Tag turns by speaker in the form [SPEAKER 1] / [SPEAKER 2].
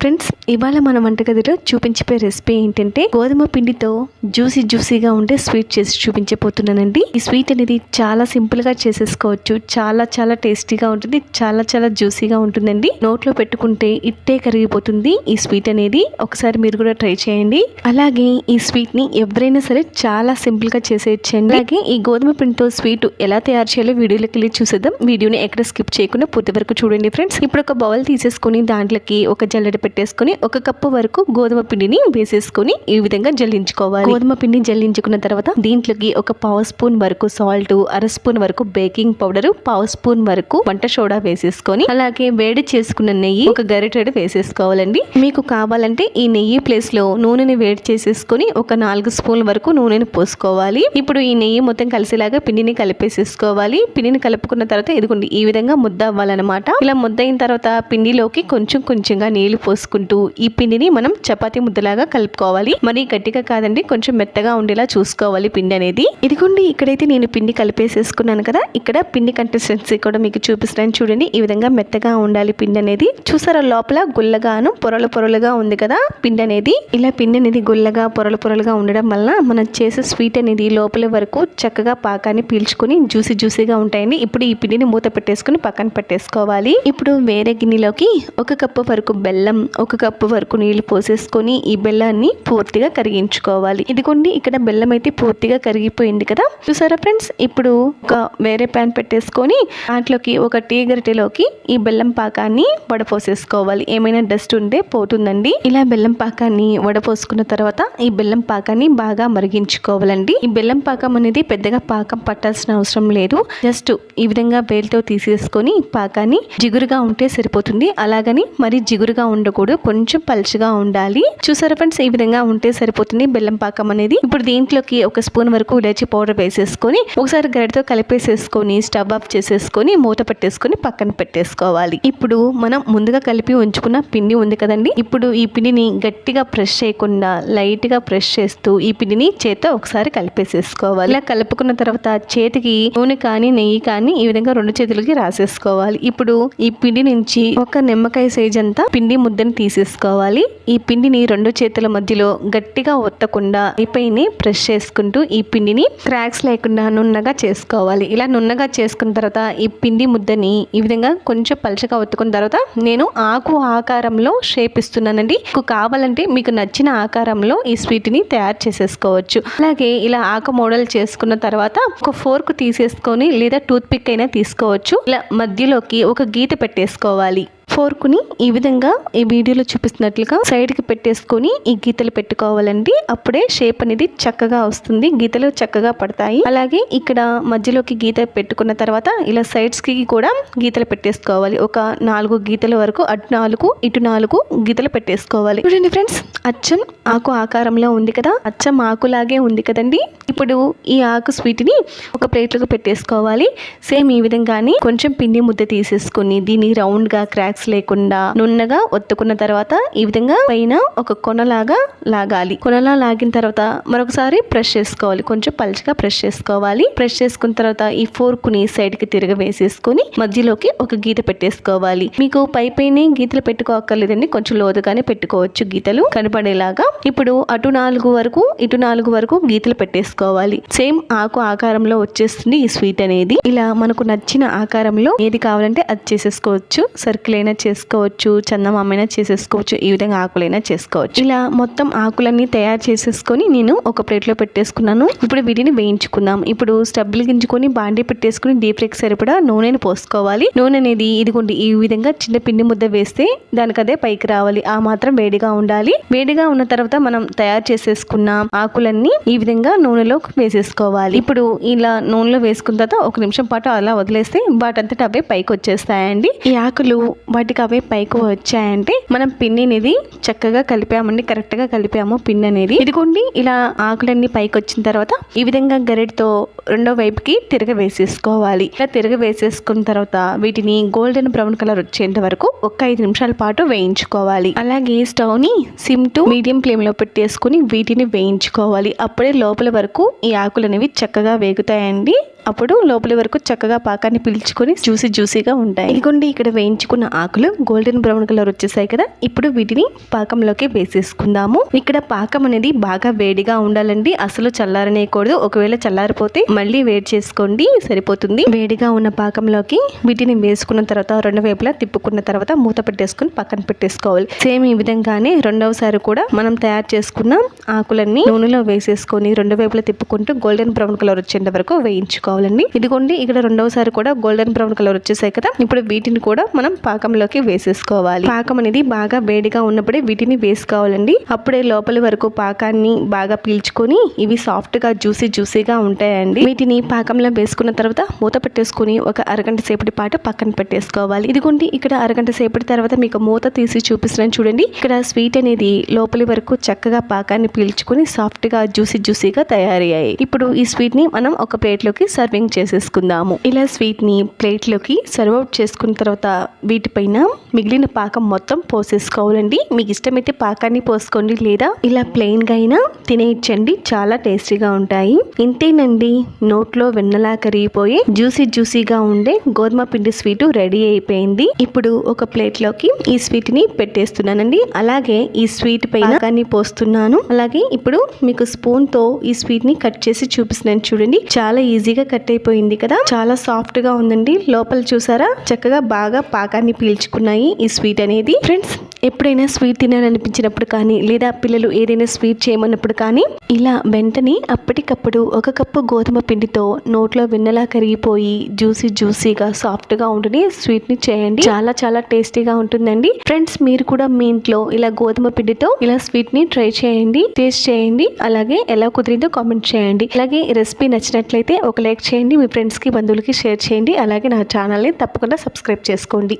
[SPEAKER 1] Friends ఇవాళ మన వంటగదిలో చూపించే రెసిపీ ఏంటంటే గోధుమ పిండితో జ్యూసీ జ్యూసీగా ఉండే స్వీట్ చేసి చూపించబోతున్నానండి. ఈ స్వీట్ అనేది చాలా సింపుల్గా చేసేసుకోవచ్చు. చాలా చాలా టేస్టీగా ఉంటుంది. చాలా చాలా జ్యూసీగా ఉంటుందండి. నోట్లో పెట్టుకుంటే ఇట్టే కరిగిపోతుంది. ఈ స్వీట్ అనేది ఒకసారి మీరు కూడా ట్రై చేయండి. అలాగే ఈ స్వీట్ని ఎవరైనా సరే చాలా సింపుల్గా చేసేయచ్చండి. అలాగే ఈ గోధుమ పిండితో స్వీట్ ఎలా తయారు చేయాలో వీడియోలోకి వెళ్ళి చూసేద్దాం. వీడియోని ఎక్కడ స్కిప్ చేయకుండా పూర్తి వరకు చూడండి ఫ్రెండ్స్. ఇప్పుడు ఒక బౌల్ తీసేసుకొని దాంట్లోకి ఒక జల్లెడ పెట్టేసుకొని ఒక కప్పు వరకు గోధుమ పిండిని వేసేసుకొని ఈ విధంగా జల్లించుకోవాలి. గోధుమ పిండి జల్లించుకున్న తర్వాత దీంట్లోకి ఒక పావు స్పూన్ వరకు సాల్ట్ అర స్పూన్ వరకు బేకింగ్ పౌడర్ పావు స్పూన్ వరకు వంట సోడా వేసేసుకొని అలాగే వేడి చేసుకున్న నెయ్యి ఒక గరిటెడు వేసేసుకోవాలండి. మీకు కావాలంటే ఈ నెయ్యి ప్లేస్లో నూనెని వేడి చేసేసుకొని ఒక నాలుగు స్పూన్ల వరకు నూనెని పోసుకోవాలి. ఇప్పుడు ఈ నెయ్యి మొత్తం కలిసేలాగా పిండిని కలిపేసేసుకోవాలి. పిండిని కలుపుకున్న తర్వాత ఇదిగోండి ఈ విధంగా ముద్ద అవ్వాలన్నమాట ఇలా ముద్ద అయిన తర్వాత పిండిలోకి కొంచెం కొంచెంగా నీళ్ళు పోసుకుంటూ ఈ పిండిని మనం చపాతీ ముద్దలాగా కలుపుకోవాలి. మరి గట్టిగా కాదండి కొంచెం మెత్తగా ఉండేలా చూసుకోవాలి పిండి అనేది. ఇదిగోండి ఇక్కడైతే నేను పిండి కలిపేసేసుకున్నాను కదా. ఇక్కడ పిండి కన్సిస్టెన్సీ కూడా మీకు చూపిస్తాను చూడండి. ఈ విధంగా మెత్తగా ఉండాలి పిండి అనేది. చూసారా లోపల గుల్లగాను పొరలు పొరలుగా ఉంది కదా పిండి అనేది. ఇలా పిండి అనేది గుల్లగా పొరలు పొరలుగా ఉండడం వల్ల మనం చేసే స్వీట్ అనేది లోపల వరకు చక్కగా పాకాన్ని పీల్చుకొని జ్యూసీ జ్యూసీగా ఉంటాయండి. ఇప్పుడు ఈ పిండిని మూత పెట్టేసుకుని పక్కన పెట్టేసుకోవాలి. ఇప్పుడు వేరే గిన్నెలోకి ఒక కప్పు వరకు బెల్లం ఒక కప్పు వరకు నీళ్ళు పోసేసుకొని ఈ బెల్లాన్ని పూర్తిగా కరిగించుకోవాలి. ఇదిగోండి ఇక్కడ బెల్లం అయితే పూర్తిగా కరిగిపోయింది కదా. చూసారా ఫ్రెండ్స్? ఇప్పుడు ఒక వేరే ప్యాన్ పెట్టేసుకొని దాంట్లోకి ఒక టీ గరిటెలోకి ఈ బెల్లం పాకాన్ని వడపోసేసుకోవాలి. ఏమైనా డస్ట్ ఉంటే పోతుందండి. ఇలా బెల్లం పాకాన్ని వడపోసుకున్న తర్వాత ఈ బెల్లం పాకాన్ని బాగా మరిగించుకోవాలండి. ఈ బెల్లం పాకం అనేది పెద్దగా పాకం పట్టాల్సిన అవసరం లేదు. జస్ట్ ఈ విధంగా బేల్తో తీసేసుకొని పాకాన్ని జిగురుగా ఉంటే సరిపోతుంది. అలాగని మరి జిగురుగా ఉండకూడదు. కొంచెం పలుచగా ఉండాలి. చూసారా ఫ్రెండ్స్ ఈ విధంగా ఉంటే సరిపోతుంది బెల్లం పాకం అనేది. ఇప్పుడు దీంట్లోకి ఒక స్పూన్ వరకు ఇలాచి పౌడర్ వేసేసుకొని ఒకసారి గరిటతో కలిపేసేసుకొని స్టవ్ ఆఫ్ చేసేసుకొని మూత పెట్టేసుకొని పక్కన పెట్టేసుకోవాలి. ఇప్పుడు మనం ముందుగా కలిపి ఉంచుకున్న పిండి ఉంది కదండి? ఇప్పుడు ఈ పిండిని గట్టిగా ప్రెష్ చేయకుండా లైట్గా ప్రెష్ చేస్తూ ఈ పిండిని చేత్తో ఒకసారి కలిపేసేసుకోవాలి. ఇలా కలుపుకున్న తర్వాత చేతికి నూనె కానీ నెయ్యి కానీ ఈ విధంగా రెండు చేతులకి రాసేసుకోవాలి. ఇప్పుడు ఈ పిండి నుంచి ఒక నిమ్మకాయ సైజ్ అంతా పిండి ముద్దని తీసేసుకోవాలి. ఈ పిండిని రెండు చేతుల మధ్యలో గట్టిగా ఒత్తకుండా పైన ప్రెస్ చేసుకుంటూ ఈ పిండిని క్రాక్స్ లేకుండా నున్నగా చేసుకోవాలి. ఇలా నున్నగా చేసుకున్న తర్వాత ఈ పిండి ముద్దని ఈ విధంగా కొంచెం పలచగా ఒత్తుకున్న తర్వాత నేను ఆకు ఆకారంలో షేప్ ఇస్తున్నానండి. మీకు కావాలంటే మీకు నచ్చిన ఆకారంలో ఈ స్వీట్ని తయారు చేసేసుకోవచ్చు. అలాగే ఇలా ఆకు మోడల్ చేసుకున్న తర్వాత ఒక ఫోర్క్ తీసేసుకొని లేదా టూత్ పిక్ అయినా తీసుకోవచ్చు. ఇలా మధ్యలోకి ఒక గీత పెట్టేసుకోవాలి. ఫోర్కుని ఈ విధంగా ఈ వీడియోలో చూపిస్తున్నట్లుగా సైడ్కి పెట్టేసుకొని ఈ గీతలు పెట్టుకోవాలండి. అప్పుడే షేప్ అనేది చక్కగా వస్తుంది. గీతలు చక్కగా పడతాయి. అలాగే ఇక్కడ మధ్యలోకి గీత పెట్టుకున్న తర్వాత ఇలా సైడ్స్కి కూడా గీతలు పెట్టేసుకోవాలి. ఒక నాలుగు గీతల వరకు అటు నాలుగు ఇటు నాలుగు గీతలు పెట్టేసుకోవాలి. చూడండి ఫ్రెండ్స్ అచ్చం ఆకు ఆకారంలో ఉంది కదా? అచ్చం ఆకులాగే ఉంది కదండి? ఇప్పుడు ఈ ఆకు స్వీట్ని ఒక ప్లేట్లోకి పెట్టేసుకోవాలి. సేమ్ ఈ విధంగానే కొంచెం పిండి ముద్ద తీసేసుకొని దీన్ని రౌండ్గా క్రాక్స్ లేకుండా నున్నగా ఒత్తుకున్న తర్వాత ఈ విధంగా పైన ఒక కొనలాగా లాగాలి. కొనలా లాగిన తర్వాత మరొకసారి ప్రెస్ చేసుకోవాలి. కొంచెం పలుచగా ప్రెస్ చేసుకోవాలి. ప్రెస్ చేసుకున్న తర్వాత ఈ ఫోర్క్ని సైడ్కి తిరగ వేసేసుకొని మధ్యలోకి ఒక గీత పెట్టేసుకోవాలి. మీకు పై పైన గీతలు పెట్టుకోకర్లేదండి కొంచెం లోతుగానే పెట్టుకోవచ్చు గీతలు. కనపడేలాగా ఇప్పుడు అటు నాలుగు వరకు ఇటు నాలుగు వరకు గీతలు పెట్టేసుకోవాలి. సేమ్ ఆకు ఆకారంలో వచ్చేస్తుంది ఈ స్వీట్ అనేది. ఇలా మనకు నచ్చిన ఆకారంలో ఏది కావాలంటే అది చేసేసుకోవచ్చు. సర్కిల్ అయినా చేసుకోవచ్చు చందమామైనా చేసేసుకోవచ్చు ఈ విధంగా ఆకులైనా చేసుకోవచ్చు. ఇలా మొత్తం ఆకులన్నీ తయారు చేసేసుకొని నేను ఒక ప్లేట్లో పెట్టేసుకున్నాను. ఇప్పుడు వీటిని వేయించుకుందాం. ఇప్పుడు స్టవ్ గింజుకొని బాండీ పెట్టేసుకుని డీప్ ఫ్రైకి సరిపడా నూనెని పోసుకోవాలి. నూనె అనేది ఇదిగోండి ఈ విధంగా చిన్న పిండి ముద్ద వేస్తే దానికి అదే పైకి రావాలి. ఆ మాత్రం వేడిగా ఉండాలి. వేడిగా ఉన్న తర్వాత మనం తయారు చేసేసుకున్న ఆకులన్నీ ఈ విధంగా నూనెలో వేసేసుకోవాలి. ఇప్పుడు ఇలా నూనెలో వేసుకున్న తర్వాత ఒక నిమిషం పాటు అలా వదిలేస్తే వాటంతట అవే పైకి వచ్చేస్తాయండి ఈ ఆకులు వాటికి అవే పైకి వచ్చాయంటే మనం పిన్ అనేది చక్కగా కలిపామండి కరెక్ట్గా కలిపాము పిన్ అనేది ఇదిగోండి ఇలా ఆకులన్నీ పైకి వచ్చిన తర్వాత ఈ విధంగా గరిటతో రెండో వైపుకి తిరగ వేసేసుకోవాలి ఇలా తిరగ వేసేసుకున్న తర్వాత వీటిని గోల్డెన్ బ్రౌన్ కలర్ వచ్చేంత వరకు ఒక ఐదు నిమిషాల పాటు వేయించుకోవాలి. అలాగే స్టవ్ని సిమ్ టు మీడియం ఫ్లేమ్లో పెట్టేసుకుని వీటిని వేయించుకోవాలి. అప్పుడే లోపల వరకు ఈ ఆకులు అనేవి చక్కగా వేగుతాయండి. అప్పుడు లోపలి వరకు చక్కగా పాకాన్ని పీల్చుకొని జ్యూసీ జ్యూసీగా ఉంటాయి. ఇదిగోండి ఇక్కడ వేయించుకున్న ఆకులు గోల్డెన్ బ్రౌన్ కలర్ వచ్చేసాయి కదా. ఇప్పుడు వీటిని పాకంలోకి వేసేసుకుందాము. ఇక్కడ పాకం అనేది బాగా వేడిగా ఉండాలండి. అసలు చల్లారనేయకూడదు. ఒకవేళ చల్లారిపోతే మళ్ళీ వేడి చేసుకోండి. సరిపోతుంది. వేడిగా ఉన్న పాకంలోకి వీటిని వేసుకున్న తర్వాత రెండు వైపులా తిప్పుకున్న తర్వాత మూత పెట్టేసుకుని పక్కన పెట్టేసుకోవాలి. సేమ్ ఈ విధంగానే రెండవసారి కూడా మనం తయారు చేసుకున్న ఆకులన్నీ నూనెలో వేసేసుకొని రెండు వైపులా తిప్పుకుంటూ గోల్డెన్ బ్రౌన్ కలర్ వచ్చేంత వరకు వేయించుకోవాలి. కావాలండి ఇదిగోండి ఇక్కడ రెండవసారి కూడా గోల్డెన్ బ్రౌన్ కలర్ వచ్చేసాయి కదా. ఇప్పుడు వీటిని కూడా మనం పాకంలోకి వేసేసుకోవాలి. పాకం అనేది బాగా వేడిగా ఉన్నప్పుడే వీటిని వేసుకోవాలండి. అప్పుడే లోపలి వరకు పాకాన్ని బాగా పీల్చుకొని ఇవి సాఫ్ట్గా జ్యూసీ జ్యూసీగా ఉంటాయండి. వీటిని పాకంలో వేసుకున్న తర్వాత మూత పెట్టేసుకుని ఒక అరగంట సేపటి పాటు పక్కన పెట్టేసుకోవాలి. ఇదిగోండి ఇక్కడ అరగంట సేపటి తర్వాత మీకు మూత తీసి చూపిస్తున్నాను చూడండి. ఇక్కడ స్వీట్ అనేది లోపలి వరకు చక్కగా పాకాన్ని పీల్చుకొని సాఫ్ట్గా జ్యూసీ జ్యూసీగా తయారయ్యాయి. ఇప్పుడు ఈ స్వీట్ని మనం ఒక ప్లేట్లోకి సర్వింగ్ చేసేసుకుందాము. ఇలా స్వీట్ని ప్లేట్లోకి సర్వ్ అవుట్ చేసుకున్న తర్వాత వీటిపైన మిగిలిన పాకం మొత్తం పోసేసుకోవాలండి. మీకు ఇష్టమైతే పాకాన్ని పోసుకోండి లేదా ఇలా ప్లెయిన్గా అయినా తినేయచ్చండి. చాలా టేస్టీగా ఉంటాయి. ఇంతేనండి నోట్లో వెన్నలా కరిగిపోయి జ్యూసీ జ్యూసీగా ఉండే గోధుమ పిండి స్వీట్ రెడీ అయిపోయింది. ఇప్పుడు ఒక ప్లేట్లోకి ఈ స్వీట్ని పెట్టేస్తున్నానండి. అలాగే ఈ స్వీట్ పైన కానీ పోస్తున్నాను. అలాగే ఇప్పుడు మీకు స్పూన్తో ఈ స్వీట్ని కట్ చేసి చూపిస్తున్నాను చూడండి. చాలా ఈజీగా కట్ అయిపోయింది కదా? చాలా సాఫ్ట్గా ఉందండి. లోపల చూసారా? చక్కగా బాగా పాకాన్ని పీల్చుకున్నాయి ఈ స్వీట్ అనేది. ఫ్రెండ్స్ ఎప్పుడైనా స్వీట్ తినాలనిపించినప్పుడు కానీ లేదా పిల్లలు ఏదైనా స్వీట్ చేయమన్నప్పుడు కానీ ఇలా వెంటనే అప్పటికప్పుడు ఒక కప్పు గోధుమ పిండితో నోట్లో వెన్నలా కరిగిపోయి జ్యూసీ జ్యూసీగా సాఫ్ట్గా ఉంటుని స్వీట్ని చేయండి. చాలా చాలా టేస్టీగా ఉంటుందండి. ఫ్రెండ్స్ మీరు కూడా మీ ఇంట్లో ఇలా గోధుమ పిండితో ఇలా స్వీట్ని ట్రై చేయండి టేస్ట్ చేయండి. అలాగే ఎలా కుదిరిందో కామెంట్ చేయండి. అలాగే రెసిపీ నచ్చినట్లయితే ఒక లైక్ చేయండి. మీ ఫ్రెండ్స్కి బంధువులకి షేర్ చేయండి. అలాగే నా ఛానల్ని తప్పకుండా సబ్స్క్రైబ్ చేసుకోండి.